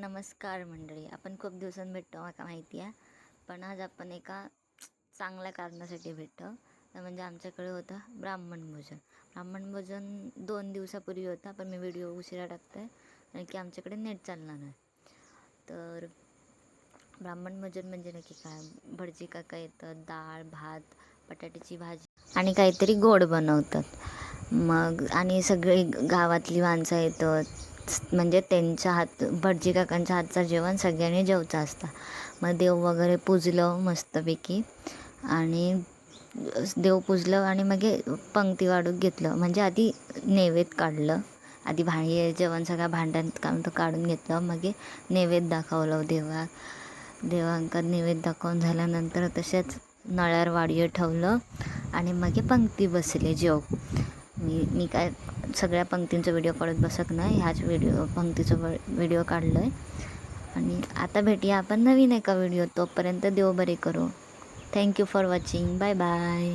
नमस्कार मंडळी. आपण खूप दिवसांनी भेटतो हो, मला माहिती आहे. पण आज आपण एका चांगल्या कारणासाठी भेटतो. तर म्हणजे आमच्याकडे होतं ब्राह्मण भोजन. ब्राह्मण भोजन दोन दिवसापूर्वी होता पण मी व्हिडिओ उशिरा टाकते आहे कारण की आमच्याकडे नेट चालणार नाही. तर ब्राह्मण भोजन म्हणजे नक्की काय? भटजी काका येतं डाळ भात बटाट्याची भाजी आणि काहीतरी गोड बनवतात. मग आणि सगळी गावातली माणसं येतात. म्हणजे त्यांच्या हात भटजी काकांच्या हातचं जेवण सगळ्यांनी जेवचं असतं. मग देव वगैरे पुजलं मस्तपैकी. आणि देव पूजलं आणि मग पंक्ती वाढून घेतलं. म्हणजे आधी नैवेद्य काढलं. आधी भांडी जेवण सगळ्या भांड्यात काढून काढून घेतलं. मग नैवेद्य दाखवलं देवा देवांका नैवेद्य दाखवून झाल्यानंतर तसेच नळ्यावर वाडीवर ठेवलं. आणि मग पंक्ती बसले जेव. मी मी काय सगळ्या पंक्तींचा व्हिडिओ काढत बसत नाही. ह्याच व्हिडिओ पंक्तीचं व्हिडिओ काढलं आहे आणि आता भेटूया आपण नवीन एका व्हिडिओ तोपर्यंत देव बरे करू thank you for watching bye bye